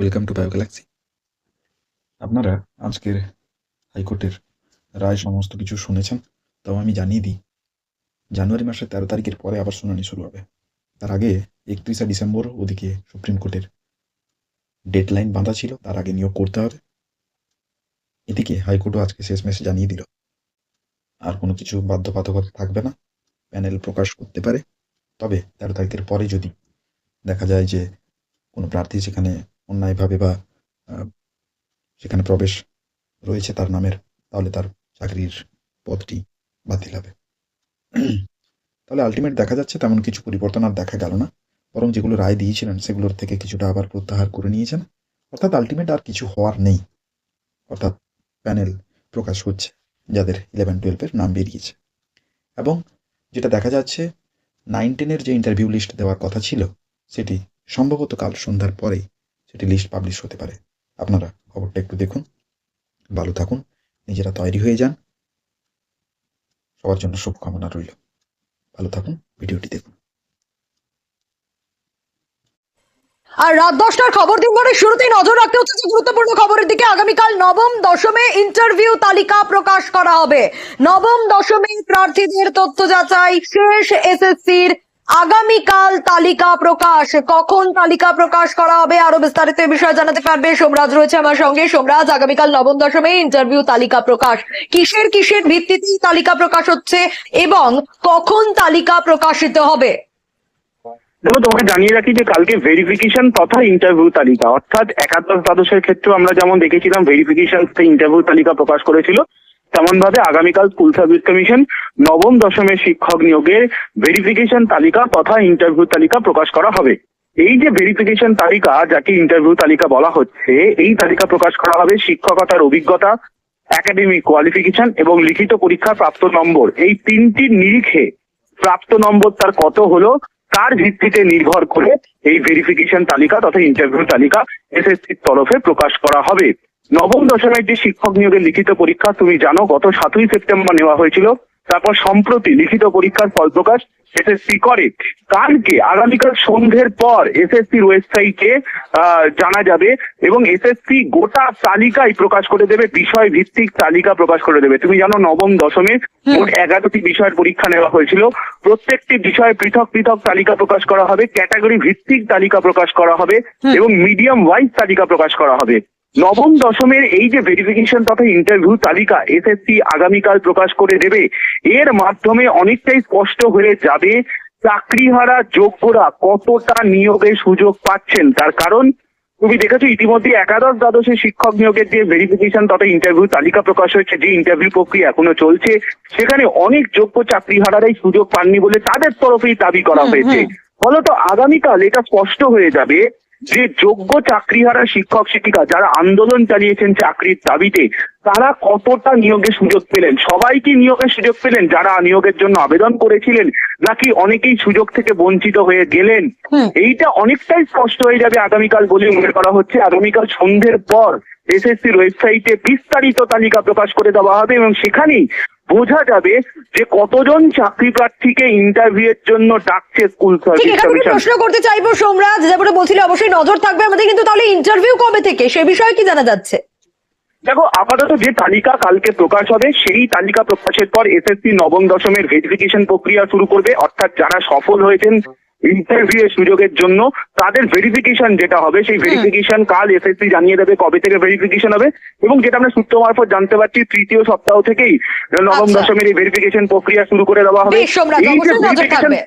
Welcome to bio Galaxy আপনারা আজকের হাইকোর্টের রায় সমস্ত কিছু শুনেছেন, তাও আমি জানিয়ে দিই। জানুয়ারি মাসের তেরো তারিখের পরে আবার শুনানি শুরু হবে। তার আগে একত্রিশে ডিসেম্বর ওদিকে সুপ্রিম কোর্টের ডেডলাইন বাঁধা ছিল, তার আগে নিয়োগ করতে হবে। এদিকে হাইকোর্টও আজকে শেষ মেসে জানিয়ে দিল। আর কোনো কিছু বাধ্যবাধকতা থাকবে না, প্যানেল প্রকাশ করতে পারে। তবে তেরো তারিখের পরে যদি দেখা যায় যে কোনো প্রার্থী সেখানে অন্যায়ভাবে বা সেখানে প্রবেশ রয়েছে তার নামের, তাহলে তার চাকরির পদটি বাতিল হবে। তাহলে আলটিমেট দেখা যাচ্ছে, তেমন কিছু পরিবর্তন আর দেখা গেল না। বরং যেগুলো রায় দিয়েছিলেন, সেগুলোর থেকে কিছুটা আবার প্রত্যাহার করে নিয়েছেন। অর্থাৎ আলটিমেট আর কিছু হওয়ার নেই। অর্থাৎ প্যানেল প্রকাশ হচ্ছে, যাদের ইলেভেন টুয়েলভের নাম বেরিয়েছে। এবং যেটা দেখা যাচ্ছে নাইন টেনের যে ইন্টারভিউ লিস্ট দেওয়ার কথা ছিল, সেটি সম্ভবত কাল সন্ধ্যার পরেই সেটি লিস্ট পাবলিশ হতে পারে। আপনারা খবরটা একটু দেখুন, ভালো থাকুন, নিজেরা তৈরি হয়ে যান। সবার জন্য শুভকামনা রইল। ভালো থাকুন, ভিডিওটি দেখুন। আর রাত দশটার খবর দিনভরের শুরুতেই নজর রাখতে হচ্ছে যে গুরুত্বপূর্ণ খবরের দিকে আগামীকাল নবম দশমে ইন্টারভিউ তালিকা প্রকাশ করা হবে। নবম দশমে প্রার্থীদের তথ্য যাচাই, শেষ এসএসসির আগামীকাল তালিকা প্রকাশ। কখন তালিকা প্রকাশ করা হবে আরও বিস্তারিত বিষয়ে জানাতে পারবে সোমরাজ রয়েছে আমার সঙ্গে। সোমরাজ, আগামীকাল নবম দশমে ইন্টারভিউ তালিকা প্রকাশ। কিসের কিসের ভিত্তিতেই তালিকা প্রকাশ হচ্ছে এবং কখন তালিকা প্রকাশিত হবে? দেখো, তোমাকে জানিয়ে রাখি যে কালকে ভেরিফিকেশন তথা ইন্টারভিউ তালিকা, অর্থাৎ একাদশ দ্বাদশের ক্ষেত্রে আমরা যেমন দেখেছিলাম ভেরিফিকেশন ইন্টারভিউ তালিকা প্রকাশ করেছিল। তেমন ভাবে আগামীকাল স্কুল সার্ভিস কমিশন নবম দশমের শিক্ষক নিয়োগের ভেরিফিকেশন তালিকা তথা ইন্টারভিউ তালিকা প্রকাশ করা হবে। এই যে ভেরিফিকেশন তালিকা, যাকে ইন্টারভিউ তালিকা বলা হচ্ছে, এই তালিকা প্রকাশ করা হবে শিক্ষকতার অভিজ্ঞতা একাডেমিক কোয়ালিফিকেশন এবং লিখিত পরীক্ষা প্রাপ্ত নম্বর। এই তিনটির নিরিখে প্রাপ্ত নম্বর তার কত হলো, তার ভিত্তিতে নির্ভর করে এই ভেরিফিকেশন তালিকা তথা ইন্টারভিউ তালিকা এসএসসির তরফে প্রকাশ করা হবে। নবম দশমের যে শিক্ষক নিয়োগের লিখিত পরীক্ষা তুমি জানো গত সাতই সেপ্টেম্বর নেওয়া হয়েছিল। তারপর সম্প্রতি লিখিত পরীক্ষার ফল প্রকাশ এসএসসি করে। কালকে আগামীকাল সন্ধ্যের পর এসএসসির ওয়েবসাইটে জানা যাবে এবং এসএসসি গোটা তালিকায় প্রকাশ করে দেবে বিষয় ভিত্তিক তালিকা প্রকাশ করে দেবে। তুমি জানো নবম দশমে মোট এগারোটি বিষয়ের পরীক্ষা নেওয়া হয়েছিল। প্রত্যেকটি বিষয়ে পৃথক পৃথক তালিকা প্রকাশ করা হবে ক্যাটাগরি ভিত্তিক তালিকা প্রকাশ করা হবে এবং মিডিয়াম ওয়াইজ তালিকা প্রকাশ করা হবে। নবম দশমের এই যে ভেরিফিকেশন তথা ইন্টারভিউ তালিকা এসএসসি আগামীকাল প্রকাশ করে দেবে এর মাধ্যমে অনেকটাই স্পষ্ট হয়ে যাবে চাকরিহারা যোগ্যরা কতটা নিয়োগের সুযোগ পাচ্ছেন তার কারণ তুমি দেখেছ ইতিমধ্যে একাদশ দ্বাদশের শিক্ষক নিয়োগের যে ভেরিফিকেশন তথা ইন্টারভিউ তালিকা প্রকাশ হয়েছে যে ইন্টারভিউ প্রক্রিয়া এখনও চলছে সেখানে অনেক যোগ্য চাকরিহারারাই সুযোগ পাননি বলে তাদের তরফেই দাবি করা হয়েছে। ফলত আগামীকাল এটা স্পষ্ট হয়ে যাবে যে যোগ্য চাকরিহারা শিক্ষক শিক্ষিকা যারা আন্দোলন চালিয়েছেন চাকরির দাবিতে তারা কতটা নিয়োগের সুযোগ পেলেন? সবাই কি নিয়োগের সুযোগ পেলেন যারা নিয়োগের জন্য আবেদন করেছিলেন নাকি অনেকেই সুযোগ থেকে বঞ্চিত হয়ে গেলেন? এইটা অনেকটাই স্পষ্ট হয়ে যাবে আগামীকাল বলে মনে করা হচ্ছে। আগামীকাল সন্ধ্যের পর এসএসসির ওয়েবসাইটে বিস্তারিত তালিকা প্রকাশ করে দেওয়া হবে এবং সেখানেই বোঝা যাবে যে কতজন চাকরি প্রার্থীকে ইন্টারভিউ এর জন্য ডাকছে স্কুল সার্ভিস কমিশন প্রশ্ন করতে চাইব সোমরাজ যেমন বলছিল অবশ্যই নজর থাকবে। আমাদের কিন্তু তাহলে ইন্টারভিউ কবে থেকে? সে বিষয়ে কি জানা যাচ্ছে? দেখো আপাতত যে তালিকা কালকে প্রকাশ হবে সেই তালিকা প্রকাশের পর এসএসসি নবম দশমের ভেরিফিকেশন প্রক্রিয়া শুরু করবে। অর্থাৎ যারা সফল হয়েছেন ইন্টারভিউ এর সুযোগের জন্য তাদের ভেরিফিকেশন যেটা হবে সেই ভেরিফিকেশন কাল এসএসসি জানিয়ে দেবে কবে থেকে ভেরিফিকেশন হবে এবং যেটা আমরা সূত্র মারফত জানতে পারছি তৃতীয় সপ্তাহ থেকেই নবম দশমীর দশমের এই ভেরিফিকেশন প্রক্রিয়া শুরু করে দেওয়া হবে। এই যে থাকবে?